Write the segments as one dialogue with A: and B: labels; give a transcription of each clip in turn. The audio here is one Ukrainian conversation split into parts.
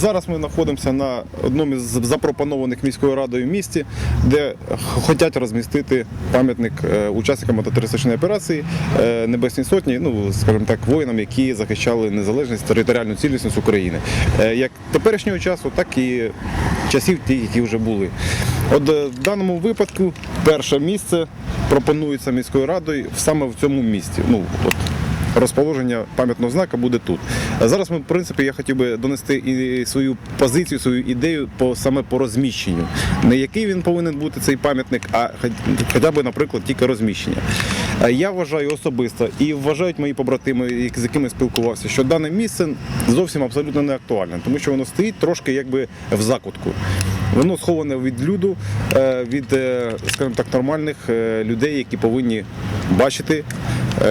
A: Зараз ми знаходимося на одному з запропонованих міською радою місті, де хочуть розмістити пам'ятник е, учасникам антитерористичної операції е, Небесній Сотні, ну скажімо так, воїнам, які захищали незалежність територіальну цілісність України, Е, як теперішнього часу, так і часів ті, які вже були. От в даному випадку перше місце пропонується міською радою саме в цьому місті. Ну от розположення пам'ятного знака буде тут. Зараз ми, в принципі, я хотів би донести і свою позицію, свою ідею по саме по розміщенню. Не який він повинен бути цей пам'ятник, а хоча б, наприклад, тільки розміщення. Я вважаю особисто і вважають мої побратими, з якими спілкувався, що дане місце зовсім абсолютно не актуальне, тому що воно стоїть трошки якби в закутку. Воно сховане від люду, е, від, е, скажімо так, нормальних е, людей, які повинні бачити,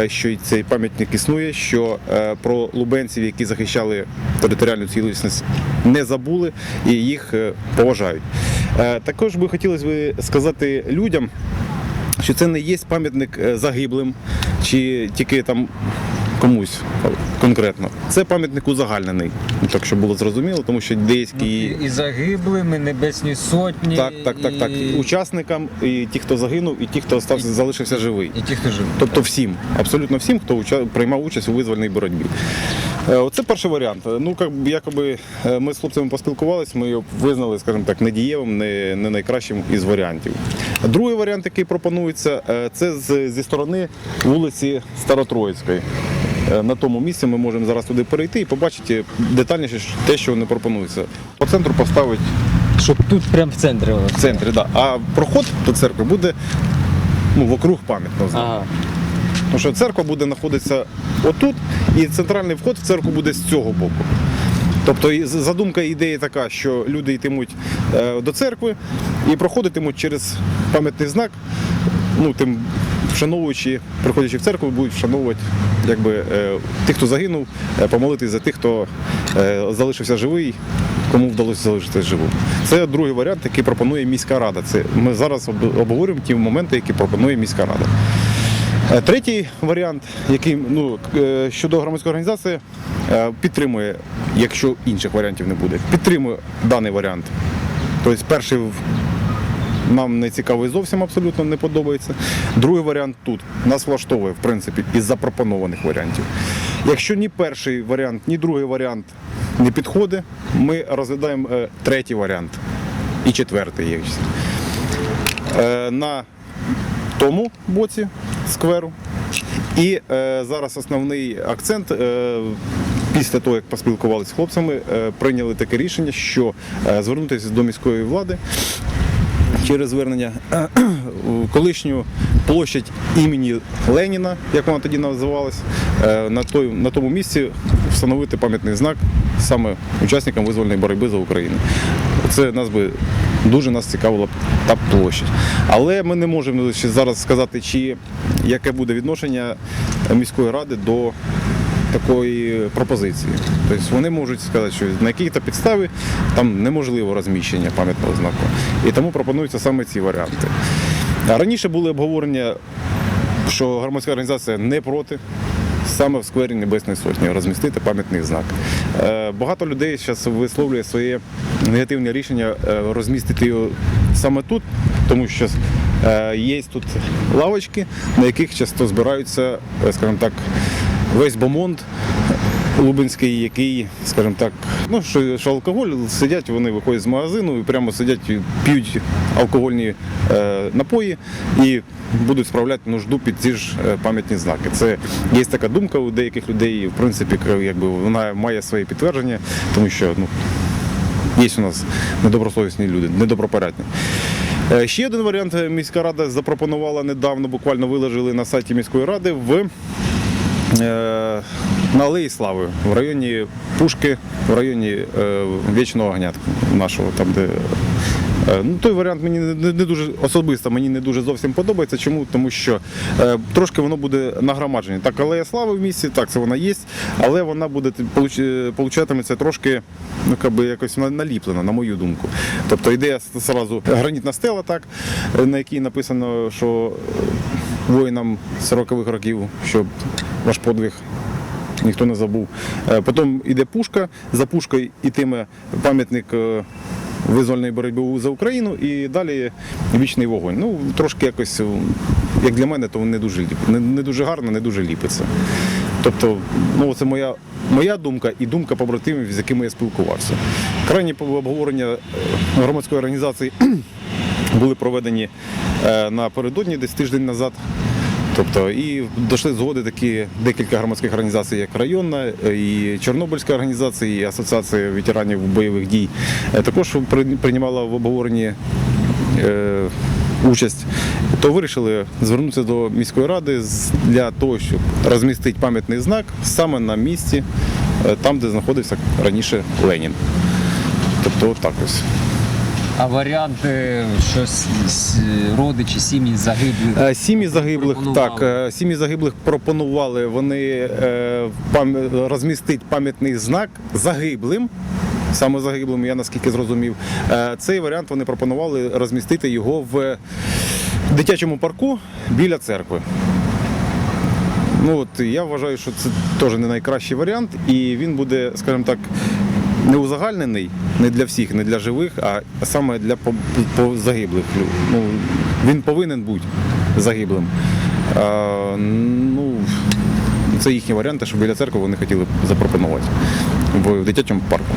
A: що цей пам'ятник існує, що про лубенців, які захищали територіальну цілісність, не забули і їх поважають. Також би хотілося б сказати людям, що це не є пам'ятник загиблим чи тільки там комусь конкретно. Це пам'ятник узагальнений, ну, так щоб було зрозуміло, тому що деякі.
B: І загиблими, небесні сотні.
A: Так, так, так, так.
B: і-
A: Учасникам, і ті, хто загинув, і ті, хто остався, залишився живий.
B: І ті, хто живе.
A: Тобто всім, абсолютно всім, хто уча- приймав участь у визвольній боротьбі. Е, Оце перший варіант. Ну, як, би- якоби е, ми з хлопцями поспілкувалися, ми його визнали, скажімо так, недієвим, не, не найкращим із варіантів. Другий варіант, який пропонується, е, це з, зі сторони вулиці Старотроїцької. Е, На тому місці ми можемо зараз туди перейти і побачити детальніше те, що вони пропонуються. По центру поставить
B: Щоб тут прямо в центрі.
A: в центрі, да. а проход до церкви буде ну, вокруг пам'ятного знаку.
B: Ага.
A: Тому що церква буде знаходитися отут, і центральний вход в церкву буде з цього боку. Тобто задумка ідеї така, що люди йтимуть е, до церкви і проходитимуть через пам'ятний знак, ну тим вшановуючи, приходячи в церкву, будуть вшановувати якби, е, тих, хто загинув, е, помолитись за тих, хто е, залишився живий, кому вдалося залишитися живим. Це другий варіант, який пропонує міська рада. Це ми зараз обговорюємо ті моменти, які пропонує міська рада. Третій варіант, який ну, щодо громадської організації, підтримує, якщо інших варіантів не буде, підтримує даний варіант. Тобто перший нам не цікавий зовсім абсолютно не подобається. Другий варіант тут нас влаштовує, в принципі, із запропонованих варіантів. Якщо ні перший варіант, ні другий варіант не підходить, ми розглядаємо е, третій варіант і четвертий є. Е, На тому боці скверу. І е, зараз основний акцент. Е, Після того, як поспілкувалися з хлопцями, е, прийняли таке рішення, що звернутися до міської влади через звернення колишню площадь імені Леніна, як вона тоді називалась, е, на, той, на тому місці встановити пам'ятний знак саме учасникам визвольної боротьби за Україну. Це нас би дуже нас цікавила та площадь. Але ми не можемо зараз сказати, чи яке буде відношення міської ради до такої пропозиції. Тобто вони можуть сказати, що на якій-то підставі там неможливо розміщення пам'ятного знаку. І тому пропонуються саме ці варіанти. А Раніше були обговорення, що громадська організація не проти. Саме в сквері Небесної Сотні розмістити пам'ятний знак. Е, Багато людей зараз висловлює своє негативне рішення е, розмістити його саме тут, тому що е, є тут лавочки, на яких часто збираються, скажімо так, весь бомонд Лубенський, який, скажімо так, ну що, що алкоголь, сидять, вони виходять з магазину і прямо сидять, п'ють алкогольні е, напої і будуть справляти нужду під ці ж е, пам'ятні знаки. Це є така думка у деяких людей, в принципі, якби вона має своє підтвердження, тому що ну, є у нас недобросовісні люди, недобропорядні. Е, Ще один варіант міська рада запропонувала недавно, буквально виложили на сайті міської ради в на Алеї Слави в районі Пушки, в районі е, Вічного огня нашого, там де. Е, Ну, той варіант мені не, дуже особисто мені не дуже зовсім подобається. Чому? Тому що е, трошки воно буде нагромадження. Так, алея слави в місті, так, це вона є, але вона буде получатиметься трошки ну, как би, якось наліплена, на мою думку. Тобто йде зразу гранітна стела, так, е, на якій написано, що е, воїнам 40-х років, що ваш подвиг ніхто не забув. Е, Потім йде пушка, за пушкою йтиме пам'ятник е, визвольної боротьби за Україну і далі вічний вогонь. Ну, трошки якось, е, як для мене, то не дуже, не, не дуже гарно, не дуже ліпиться. Тобто, ну, це моя, моя думка і думка побратимів, з якими я спілкувався. Крайні обговорення е, громадської організації були проведені е, напередодні, десь тиждень назад. Тобто і дійшли згоди такі декілька громадських організацій, як районна, е, і Чорнобильська організація, і Асоціація ветеранів бойових дій. е, Також при- приймала в обговоренні е, участь, то вирішили звернутися до міської ради для того, щоб розмістити пам'ятний знак саме на місці, там, де знаходився раніше Ленін. Тобто, отак ось.
B: А варіанти, що с- с- родичі, сім'ї загиблих.
A: Е, Сім'ї загиблих, так, е, сім'ї загиблих пропонували вони е, розмістити пам'ятний знак загиблим. Саме загиблим, я наскільки зрозумів. Е, Цей варіант вони пропонували розмістити його в дитячому парку біля церкви. Ну от я вважаю, що це теж не найкращий варіант, і він буде, скажімо так, не узагальнений не для всіх, не для живих, а саме для загиблих. Ну, він повинен бути загиблим. А, ну, це їхні варіанти, що біля церкви вони хотіли б запропонувати в дитячому парку.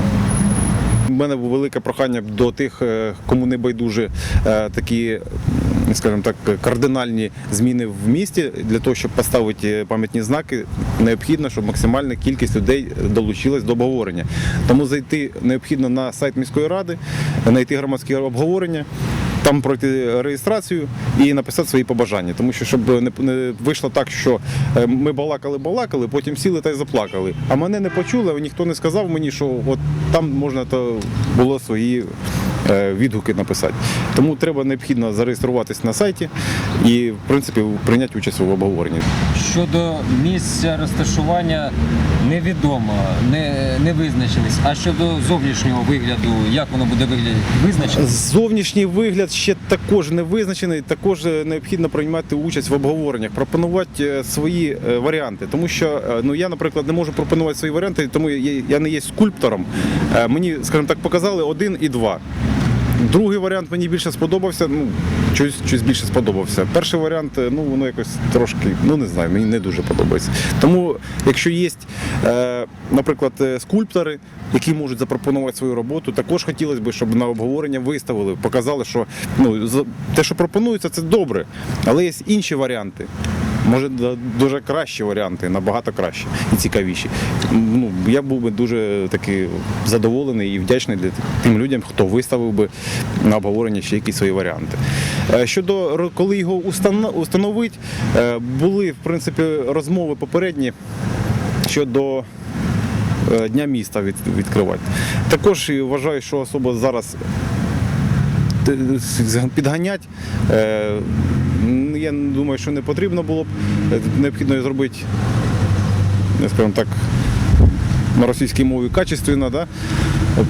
A: У мене було велике прохання до тих, е, кому не байдуже такі, скажімо так, кардинальні зміни в місті для того, щоб поставити пам'ятні знаки, необхідно, щоб максимальна кількість людей долучилась до обговорення. Тому зайти необхідно на сайт міської ради, знайти громадське обговорення. Там пройти реєстрацію і написати свої побажання, тому що щоб не, вийшло так, що е, ми балакали, балакали, потім сіли та й заплакали. А мене не почули, ніхто не сказав мені, що от там можна то було свої е, відгуки написати. Тому треба необхідно зареєструватись на сайті і, в принципі, прийняти участь у обговоренні.
B: Щодо місця розташування невідомо, не, не визначились. А щодо зовнішнього вигляду, як воно буде виглядати, визначено?
A: Зовнішній вигляд ще також не визначений. Також е, необхідно приймати участь в обговореннях, пропонувати е, свої е, варіанти. Тому що е, ну я, наприклад, не можу пропонувати свої варіанти, тому я, не є скульптором. Е, Мені, скажімо так, показали один і два. Другий варіант мені більше сподобався. Ну, щось, щось більше сподобався. Перший варіант, е, ну воно якось трошки, ну не знаю, мені не дуже подобається. Тому, якщо є, е, наприклад, е, скульптори, які можуть запропонувати свою роботу, також хотілося б, щоб на обговорення виставили, показали, що ну, те, що пропонується, це добре, але є інші варіанти. Може, дуже кращі варіанти, набагато кращі і цікавіші. Ну, я був би дуже таки задоволений і вдячний для тим людям, хто виставив би на обговорення ще якісь свої варіанти. Е, Щодо коли його устано- установить, е, були в принципі розмови попередні щодо е, Дня міста від, відкривати. Також вважаю, що особо зараз підганять. Я думаю, що не потрібно було б. Е, Необхідно зробити, скажімо так, на російській мові качественно, да?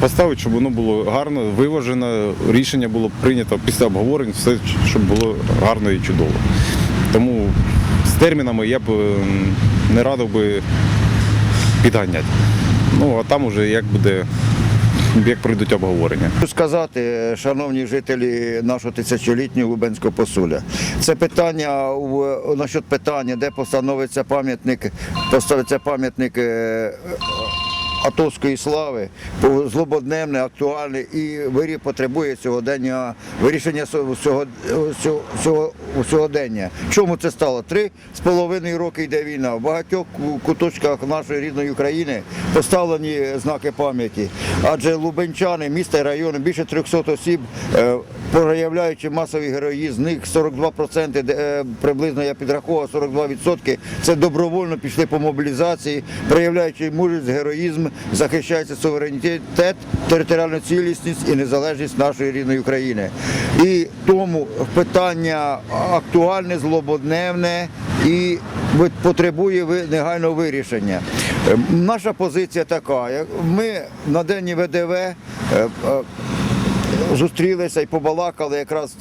A: поставити, щоб воно було гарно, виважено, рішення було прийнято після обговорень, все, щоб було гарно і чудово. Тому з термінами я б е, не радив би підганяти. Ну, а там уже як буде, як пройдуть обговорення.
C: Сказати, шановні жителі нашого тисячолітнього Лубенського посуля, це питання в- насчет питання, де постановиться пам'ятник, поставиться пам'ятник е, Атовської слави, злободневне, актуальне і вирі потребує сьогодення вирішення сього- сього- сього- сього- сьогодення. Чому це стало? Три з половиною роки йде війна. В багатьох куточках нашої рідної України поставлені знаки пам'яті. Адже лубенчани, міста і райони, більше 300 осіб, е, проявляючи масовий героїзм, з них 42% де, е, приблизно я підраховував 42% це добровольно пішли по мобілізації, проявляючи мужність, героїзм, захищається суверенітет, територіальну цілісність і незалежність нашої рідної України. І тому питання актуальне, злободневне і потребує негайного вирішення. Е, Наша позиція така. Ми на день ВДВ е, е, зустрілися і побалакали якраз,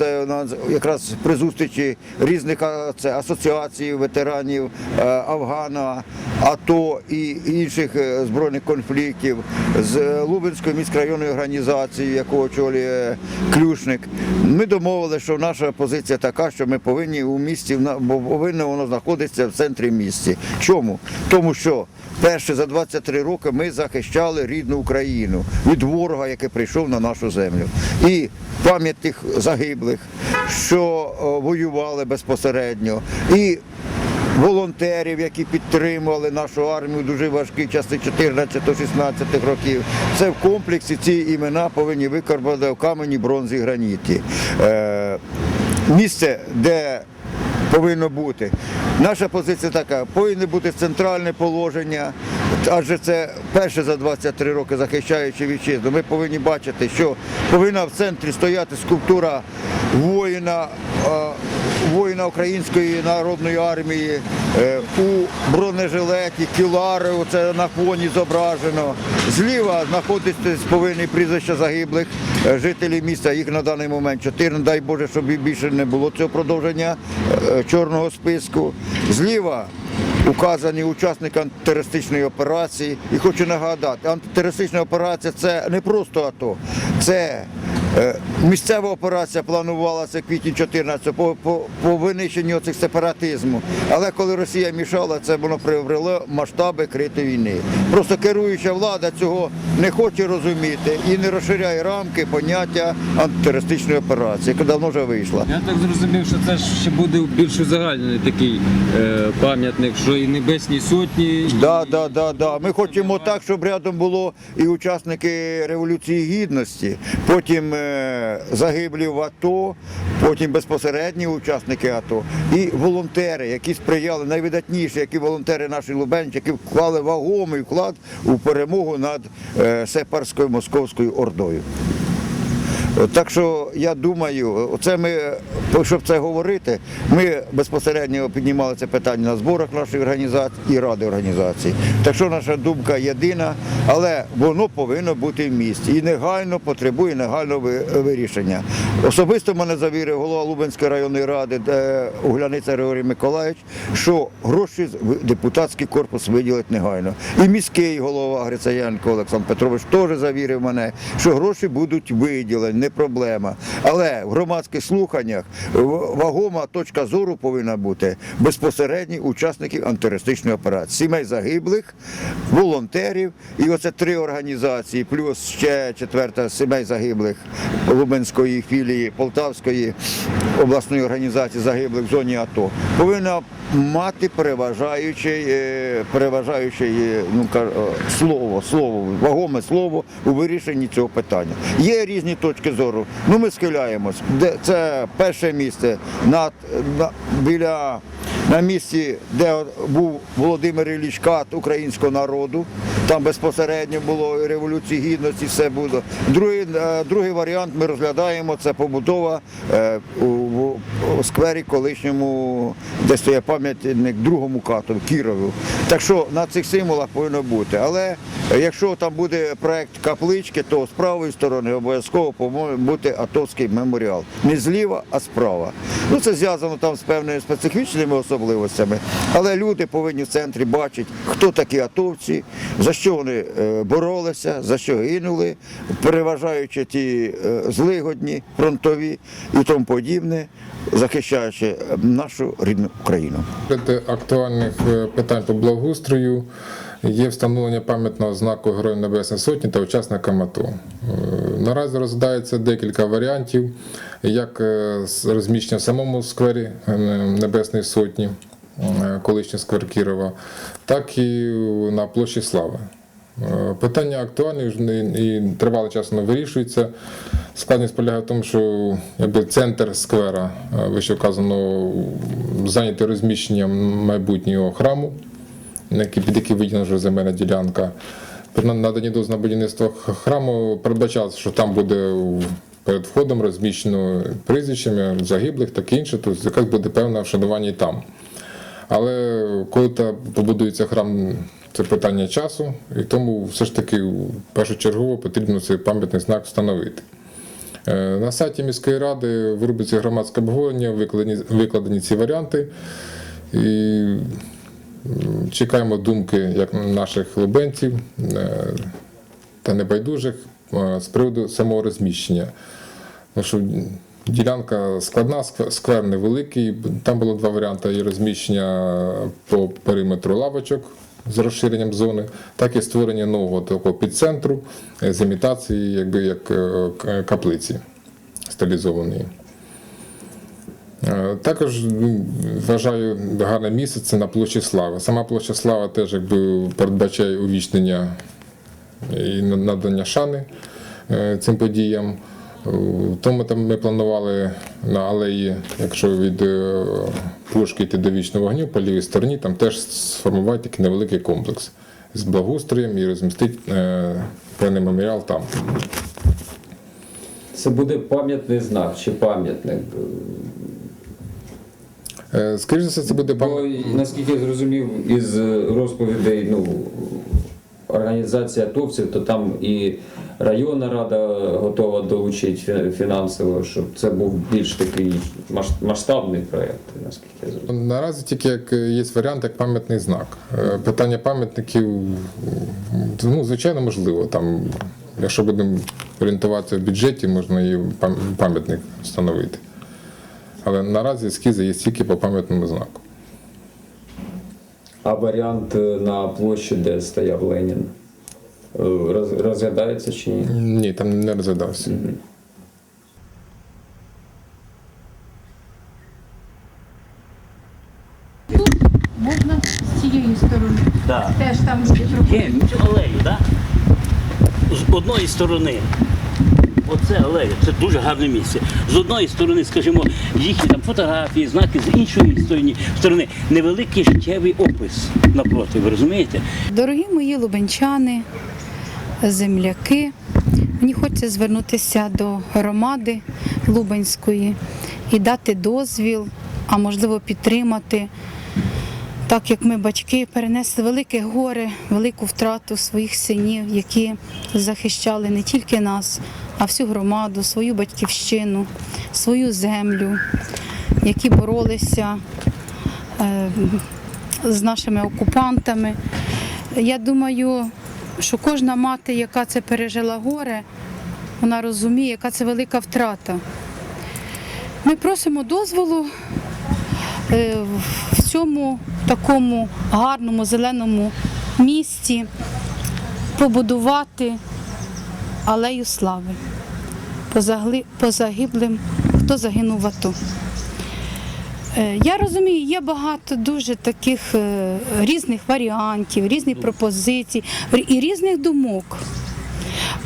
C: якраз при зустрічі різних це, асоціацій ветеранів е, Афгана, АТО і інших е, збройних конфліктів з е, Лубенською міськрайонною організацією, яку очолює Клюшник. Ми домовилися, що наша позиція така, що ми повинні у місті, повинно воно знаходитися в центрі місті. Чому? Тому що перше за 23 роки ми захищали рідну Україну від ворога, який прийшов на нашу землю. І пам'ять тих загиблих, що е, воювали безпосередньо. І волонтерів, які підтримували нашу армію дуже важкі часи 14-16 років. Це в комплексі ці імена повинні викарбувати в камені, бронзі, граніті. Е, місце, де повинно бути. Наша позиція така, повинно бути центральне положення, адже це перше за 23 роки захищаючи вітчизну. Ми повинні бачити, що повинна в центрі стояти скульптура воїна, воїна Української народної армії е, у бронежилеті, кілари, це на фоні зображено. Зліва знаходитись повинні прізвища загиблих е, жителів міста. Їх на даний момент 4. Дай Боже, щоб більше не було цього продовження е, чорного списку. Зліва указані учасники антитерористичної операції. І хочу нагадати, антитерористична операція це не просто АТО, це Місцева операція планувалася в квітні 14 по, по, по винищенню цих сепаратизму. Але коли Росія мішала, це воно приобрело масштаби крити війни. Просто керуюча влада цього не хоче розуміти і не розширяє рамки поняття антитерористичної операції, яка давно вже вийшла.
B: Я так зрозумів, що це ще буде більш узагальнений такий е, пам'ятник, що і Небесній Сотні. і-
C: Да, да, да, да. Ми хочемо так, щоб рядом було і учасники Революції Гідності, потім е, загиблі в АТО, потім безпосередні учасники АТО і волонтери, які сприяли найвидатніші, які волонтери наші Лубенчі, які вклали вагомий вклад у перемогу над е, сепарською московською ордою. Так що я думаю, оце ми, щоб це говорити, ми безпосередньо піднімали це питання на зборах нашої організації і ради організації. Так що наша думка єдина, але воно повинно бути в місті і негайно потребує негайного ви- вирішення. Особисто мене завірив голова Лубенської районної ради, де Угляниця Григорій Миколаївич, що гроші депутатський корпус виділить негайно. І міський голова Грицаєнко Олександр Петрович теж завірив мене, що гроші будуть виділені, не проблема. Але в громадських слуханнях вагома точка зору повинна бути безпосередні учасників антитерористичної операції, сімей загиблих, волонтерів і оце три організації, плюс ще четверта сімей загиблих Лубенської філії Полтавської обласної організації загиблих в зоні АТО. Повинна мати переважаюче, е, переважаюче е, ну, е, слово, слово, вагоме слово у вирішенні цього питання. Є різні точки зору. Ну ми схиляємось. Це перше місце над над біля на місці, де був Володимир Ілліч Кат українського народу. Там безпосередньо було революції гідності, все було. Другий, е, другий варіант ми розглядаємо це побудова е, у, сквері колишньому, де стоїть пам'ятник другому кату Кірову. Так що на цих символах повинно бути. Але якщо там буде проект каплички, то з правої сторони обов'язково повинен бути атовський меморіал. Не зліва, а справа. Ну це зв'язано там з певними специфічними особливостями. Але люди повинні в центрі бачити, хто такі атовці, за що вони е, боролися, за що гинули, переважаючи ті е, злигодні, фронтові і тому подібне, захищаючи е, нашу рідну Україну.
D: Актуальних питань по благоустрою є встановлення пам'ятного знаку Героїв Небесної Сотні та учасникам АТО. Е, Наразі розглядається декілька варіантів, як е, розміщення в самому сквері е, Небесної Сотні, колишній сквер Кірова, так і на площі Слави. Питання актуальне і тривалий час воно вирішується. Складність полягає в тому, що якби, центр сквера, вище вказано, зайнятий розміщенням майбутнього храму, під який виділена вже земельна ділянка. При наданні дозволу на будівництво храму передбачалося, що там буде перед входом розміщено прізвищами загиблих, так і інше, тобто якась буде певне вшанування і там. Але коли та побудується храм, це питання часу, і тому все ж таки першочергово потрібно цей пам'ятний знак встановити. Е, На сайті міської ради в рубриці громадське обговорення викладені, викладені ці варіанти. І чекаємо думки як наших лубенців е, та небайдужих е, з приводу самого розміщення. Ділянка складна, сквер невеликий. Там було два варіанти: і розміщення по периметру лавочок з розширенням зони, так і створення нового такого підцентру е, з імітації, якби як каплиці стилізованої. Е, Також ну, вважаю гарне місце це на площі Слави. Сама площа Слави теж якби передбачає увічнення і надання шани е, цим подіям. Е, Тому там ми планували на алеї, якщо від пушки йти до вічного вогню, по лівій стороні, там теж сформувати такий невеликий комплекс з благоустроєм і розмістити певний меморіал там.
B: Це буде пам'ятний знак чи пам'ятник.
D: Е, Скоріше за все, це буде
B: Бо, наскільки я зрозумів із розповідей ну, організації атовців, то там і районна рада готова долучити фі- фінансово, щоб це був більш такий масштабний проєкт, наскільки я зрозумів.
D: Наразі тільки як е, є варіант як пам'ятний знак. Е, Питання пам'ятників, ну, звичайно, можливо. Там, якщо будемо орієнтуватися в бюджеті, можна і пам- пам'ятник встановити. Але наразі ескізи є тільки по пам'ятному знаку.
B: А варіант е, на площі, де стояв Ленін, е, розглядається чи ні?
D: Ні, там не розглядався.
E: Можна з цієї сторони.
F: Да.
E: Теж там трохи.
F: Є алею, да? З одної сторони. Оце алея, це дуже гарне місце. З одної сторони, скажімо, їхні там фотографії, знаки, з іншої сторони, невеликий життєвий опис напроти, ви розумієте?
E: Дорогі мої лубенчани, земляки, мені хочеться звернутися до громади Лубенської і дати дозвіл, а можливо підтримати. Так як ми, батьки, перенесли велике горе, велику втрату своїх синів, які захищали не тільки нас, а всю громаду, свою батьківщину, свою землю, які боролися е, з нашими окупантами. Я думаю, що кожна мати, яка це пережила горе, вона розуміє, яка це велика втрата. Ми просимо дозволу е, в цьому такому гарному зеленому місці побудувати алею слави позагли- позагиблим, хто загинув в АТО. Е, Я розумію, є багато дуже таких е, різних варіантів, різних пропозицій і різних думок.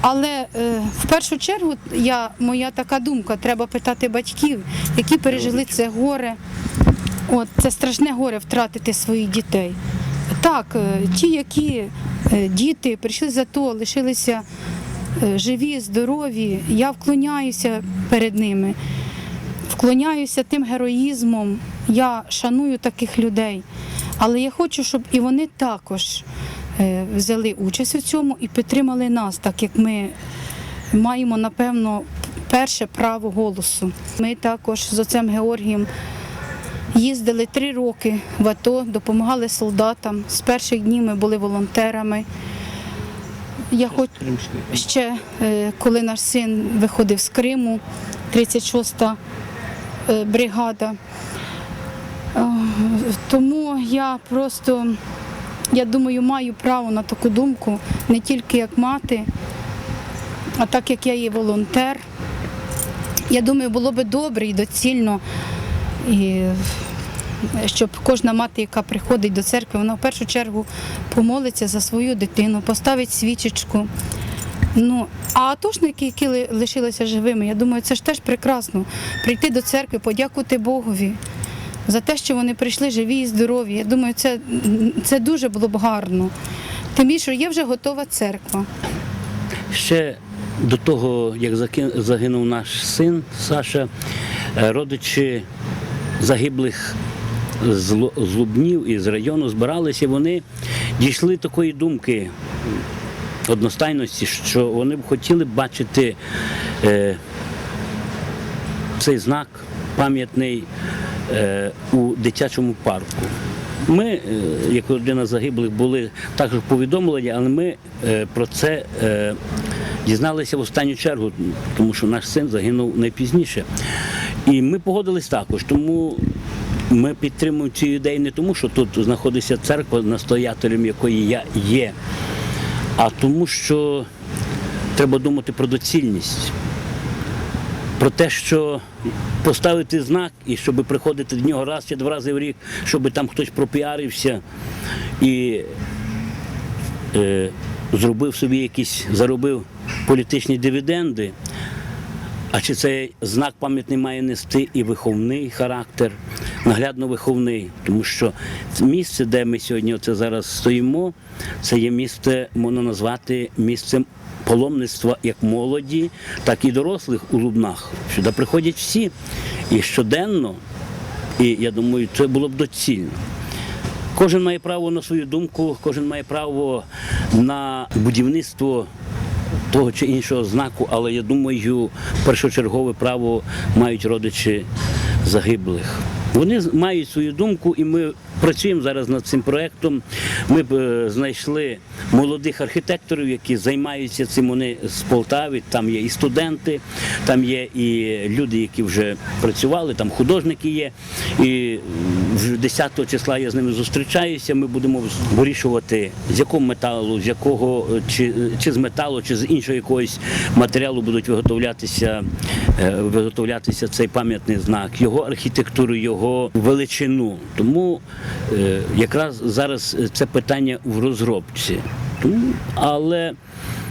E: Але е, в першу чергу я, моя така думка, треба питати батьків, які пережили це горе. От, це страшне горе втратити своїх дітей. Так, ті, які діти прийшли за то, лишилися живі, здорові, я вклоняюся перед ними вклоняюся тим героїзмом, я шаную таких людей. Але я хочу, щоб і вони також е, взяли участь у цьому і підтримали нас, так як ми маємо, напевно, перше право голосу. Ми також з отцем Георгієм їздили три роки в АТО, допомагали солдатам. З перших днів ми були волонтерами. Я хоч ще е, коли наш син виходив з Криму, 36-та е, бригада. Е, Тому я просто, я думаю, маю право на таку думку не тільки як мати, а так як я є волонтер. Я думаю, було би добре і доцільно, і щоб кожна мати, яка приходить до церкви, вона в першу чергу помолиться за свою дитину, поставить свічечку. Ну, а атошники, які лишилися живими, я думаю, це ж теж прекрасно. Прийти до церкви, подякувати Богові за те, що вони прийшли живі і здорові. Я думаю, це, це дуже було б гарно. Тим більше є вже готова церква.
F: Ще до того, як загинув наш син Саша, е, родичі загиблих з Лубнів і з району збиралися, вони дійшли такої думки одностайності, що вони б хотіли бачити е, цей знак пам'ятний е, у дитячому парку. Ми, е, як родина загиблих, були також повідомлені, але ми е, про це е, дізналися в останню чергу, тому що наш син загинув найпізніше. І ми погодились також, тому ми підтримуємо цю ідею не тому, що тут знаходиться церква, настоятелем якої я є, а тому, що треба думати про доцільність про те, що поставити знак і щоб приходити до нього раз чи два рази в рік, щоб там хтось пропіарився і е, зробив собі якісь, заробив політичні дивіденди. А чи цей знак пам'ятний має нести і виховний характер, наглядно виховний, тому що місце, де ми сьогодні оце зараз стоїмо, це є місце, можна назвати місцем паломництва як молоді, так і дорослих у Лубнах. Сюди приходять всі і щоденно, і я думаю, це було б доцільно. Кожен має право на свою думку, кожен має право на будівництво того чи іншого знаку, але я думаю, першочергове право мають родичі загиблих. Вони мають свою думку, і ми працюємо зараз над цим проєктом. Ми б е, знайшли молодих архітекторів, які займаються цим. Вони з Полтави. Там є і студенти, там є і люди, які вже працювали, там художники є. І 10 числа я з ними зустрічаюся. Ми будемо вирішувати, з якого металу, з якого е, чи, чи з металу, чи з іншого якогось матеріалу будуть виготовлятися, е, виготовлятися цей пам'ятний знак, його архітектуру, його величину. Тому е, якраз зараз це питання в розробці. Але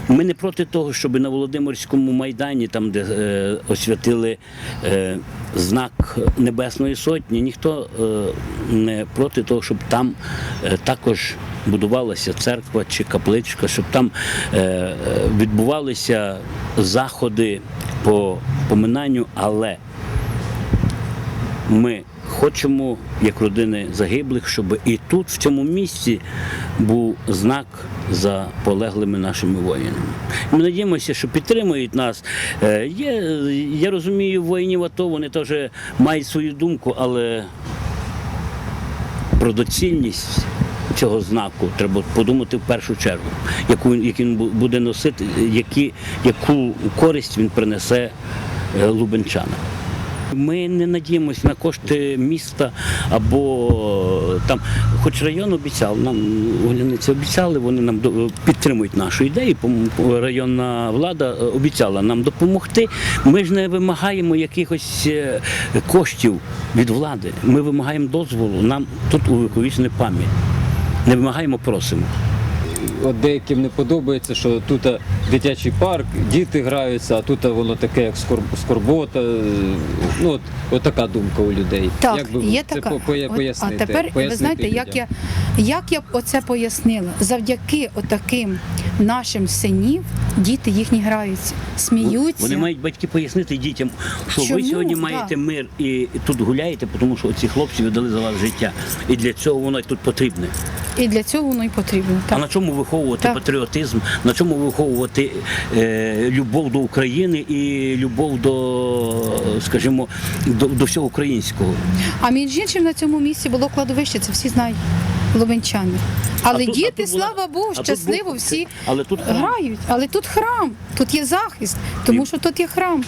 F: ми не проти того, щоб на Володимирському майдані, там де е, освятили е, знак Небесної Сотні, ніхто е, не проти того, щоб там е, також будувалася церква чи капличка, щоб там е, відбувалися заходи по поминанню, але ми хочемо, як родини загиблих, щоб і тут, в цьому місці, був знак за полеглими нашими воїнами. Ми надіємося, що підтримують нас. Е, Є, я розумію, воїнів АТО, вони теж мають свою думку, але про доцільність цього знаку треба подумати в першу чергу, яку який він буде носити, які, яку користь він принесе е, лубенчанам. Ми не надіємося на кошти міста або там, хоч район обіцяв, нам Оляниці обіцяли, вони нам підтримують нашу ідею. Районна влада е, обіцяла нам допомогти. Ми ж не вимагаємо якихось е, коштів від влади. Ми вимагаємо дозволу. Нам тут увіковічна пам'ять. Не вимагаємо, просимо.
B: От деяким не подобається, що тут е, дитячий парк, діти граються, а тут воно таке, як скорбота. е, Ну, от, от така думка у людей.
E: Так,
B: як би
E: є
B: це
E: така.
B: по-
E: От,
B: пояснити?
E: а тепер ви
B: пояснити
E: знаєте, як я, як я б оце пояснила? Завдяки отаким нашим синів діти їхні граються, сміються.
F: Вони мають батьки пояснити дітям, що ви сьогодні
E: Да.
F: маєте мир і тут гуляєте, тому що ці хлопці віддали за вас життя. І для цього воно тут потрібне.
E: І для цього воно і потрібно.
F: А на чому виховувати
E: Так.
F: патріотизм, на чому виховувати е, любов до України і любов до, скажімо, до, до всього українського.
E: А між іншим на цьому місці було кладовище, це всі знають лубенчани. Але
F: А тут- а
E: діти,
F: була-
E: слава Богу,
F: а
E: щасливо
F: був-
E: всі
F: Але тут храм.
E: грають. Але тут храм, тут є захист, тому що тут є храм.